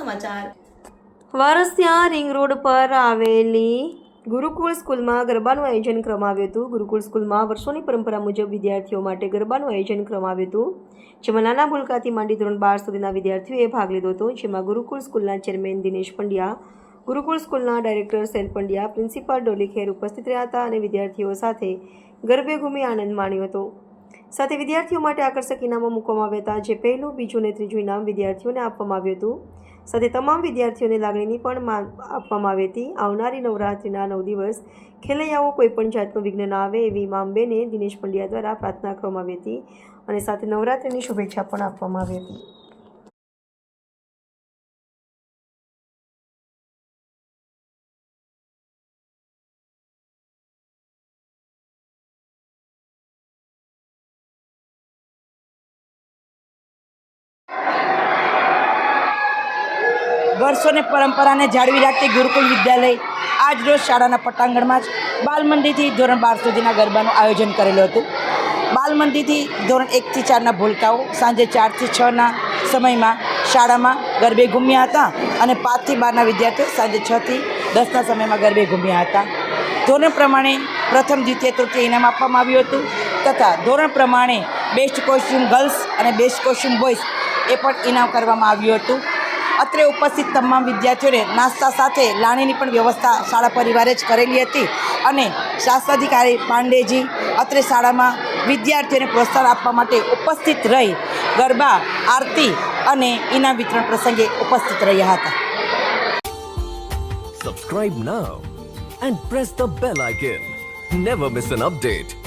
સમાચાર. Varasiya ring road પર આવેલી ગુરુકુળ સ્કૂલમાં ગરબાનું આયોજન કરવામાં આવ્યું હતું. ગુરુકુળ સ્કૂલમાં વર્ષોની પરંપરા મુજબ વિદ્યાર્થીઓ માટે ગરબાનું આયોજન કરવામાં આવ્યું હતું. જેમાં નાના ભૂલકાથી માંડી ધોરણ બાર સુધીના વિદ્યાર્થીઓએ ભાગ લીધો હતો. જેમાં ગુરુકુળ સ્કૂલના ચેરમેન દિનેશ પંડ્યા, ગુરુકુળ સ્કૂલના ડાયરેક્ટર સેલ પંડ્યા, પ્રિન્સિપાલ ડોલી ખેર ઉપસ્થિત રહ્યા હતા અને વિદ્યાર્થીઓ સાથે ગરબે ઘૂમી આનંદ માણ્યો હતો. સાથે વિદ્યાર્થીઓ માટે આકર્ષક ઇનામો મૂકવામાં આવ્યા હતા, જે પહેલું, બીજું અને ત્રીજું ઇનામ વિદ્યાર્થીઓને આપવામાં આવ્યું હતું. સાથે તમામ વિદ્યાર્થીઓને લાગણીની પણ આપવામાં આવી હતી. આવનારી નવરાત્રિના નવ દિવસ ખેલૈયાઓ કોઈપણ જાતનું વિઘ્ન ના આવે એવી મામબેને દિનેશ પંડ્યા દ્વારા પ્રાર્થના કરવામાં આવી હતી અને સાથે નવરાત્રિની શુભેચ્છા પણ આપવામાં આવી હતી. વર્ષોની પરંપરાને જાળવી રાખતી ગુરુકુલ વિદ્યાલય આજ રોજ શાળાના પટાંગણમાં જ બાલમંદીથી ધોરણ બાર સુધીના ગરબાનું આયોજન કરેલું હતું. બાલમંદીથી ધોરણ એકથી ચારના ભૂલકાઓ સાંજે ચારથી છના સમયમાં શાળામાં ગરબે ઘૂમ્યા હતા અને પાંચથી બારના વિદ્યાર્થીઓ સાંજે છથી દસના સમયમાં ગરબે ઘૂમ્યા હતા. ધોરણ પ્રમાણે પ્રથમ, દ્વિતીય, તૃતીય ઇનામ આપવામાં આવ્યું હતું તથા ધોરણ પ્રમાણે બેસ્ટ કોસ્ચ્યુમ ગર્લ્સ અને બેસ્ટ કોસ્ચ્યુમ બોયઝ એ પણ ઇનામ કરવામાં આવ્યું હતું. અત્રે ઉપસ્થિત તમામ વિદ્યાર્થીઓને નાસ્તા સાથે લાણીની પણ વ્યવસ્થા શાળા પરિવારે જ કરેલી હતી અને શાસ્ત્રાધિકારી પાંડેજી અત્રે શાળામાં વિદ્યાર્થીઓને પ્રોત્સાહન આપવા માટે ઉપસ્થિત રહી ગરબા, આરતી અને ઇનામ વિતરણ પ્રસંગે ઉપસ્થિત રહ્યા હતા subscribe now and press the bell icon never miss an update.